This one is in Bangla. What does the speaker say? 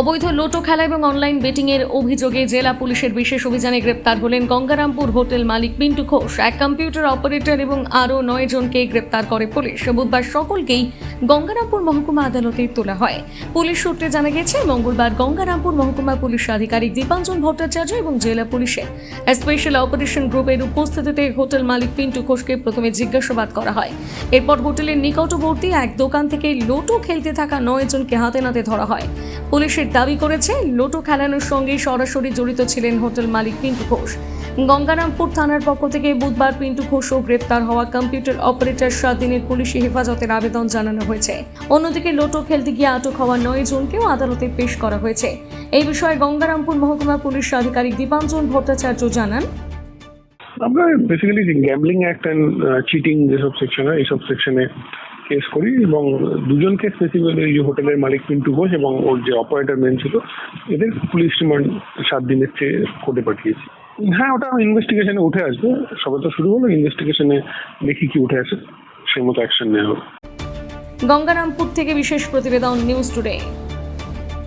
অবৈধ লোটো খেলা এবং অনলাইন বেটিং এর অভিযোগে জেলা পুলিশের বিশেষ অভিযানে গ্রেপ্তার হলেন গঙ্গারামপুর হোটেল মালিক পিন্টু ঘোষ। এক কম্পিউটার অপারেটর এবং আরও নয় জনকে গ্রেপ্তার করে পুলিশ। বুধবার সকলকেই গঙ্গারামপুর মহকুমা আদালতে তোলা হয়। পুলিশ সূত্রে জানা গেছে, মঙ্গলবার গঙ্গারামপুর মহকুমা পুলিশ আধিকারিক দীপাঞ্জন ভট্টাচার্য এবং জেলা পুলিশের স্পেশাল অপারেশন গ্রুপের উপস্থিতিতে হোটেল মালিক পিন্টু ঘোষকে প্রথমে জিজ্ঞাসাবাদ করা হয়। এরপর হোটেলের নিকটবর্তী এক দোকান থেকে লোটো খেলতে থাকা নয় জনকে হাতে নাতে ধরা হয়। পুলিশের দাবি করেছে, লোটো খেলানোর সঙ্গে সরাসরি জড়িত ছিলেন হোটেল মালিক পিন্টু ঘোষ। গঙ্গারামপুর থানার পক্ষ থেকে বুধবার পিন্টু ঘোষও গ্রেপ্তার হওয়া কম্পিউটার অপারেটর সাত দিনের পুলিশি হেফাজতের আবেদন জানানো হয়েছে। অন্যদিকে লোটো খেলতে গিয়ে আটক হওয়া নয় জনকেও আদালতে পেশ করা হয়েছে। এই বিষয়ে গঙ্গারামপুর মহকুমা পুলিশ আধিকারিক দীপাঞ্জন ভট্টাচার্য জানান। আমরা basically gambling act and cheating যেসব সেকশন হয় এইসব সেকশনে কেস করি এবং দুজনকে স্পেসিফিক্যালি এই যে হোটেলের মালিক পিন্টু ঘোষ এবং ওর যে অপারেটর মেন ছিল, এদের পুলিশ রিমান্ড সাত দিনের চেয়ে কোর্টে পাঠিয়েছি। হ্যাঁ ওটা ইনভেস্টিগেশনে উঠে আসবে। সবে তো শুরু হলো ইনভেস্টিগেশনে দেখি কি উঠে আসে। সেই মতো অ্যাকশন নেওয়া হবে গঙ্গারামপুর থেকে বিশেষ প্রতিবেদন নিউজ টুডে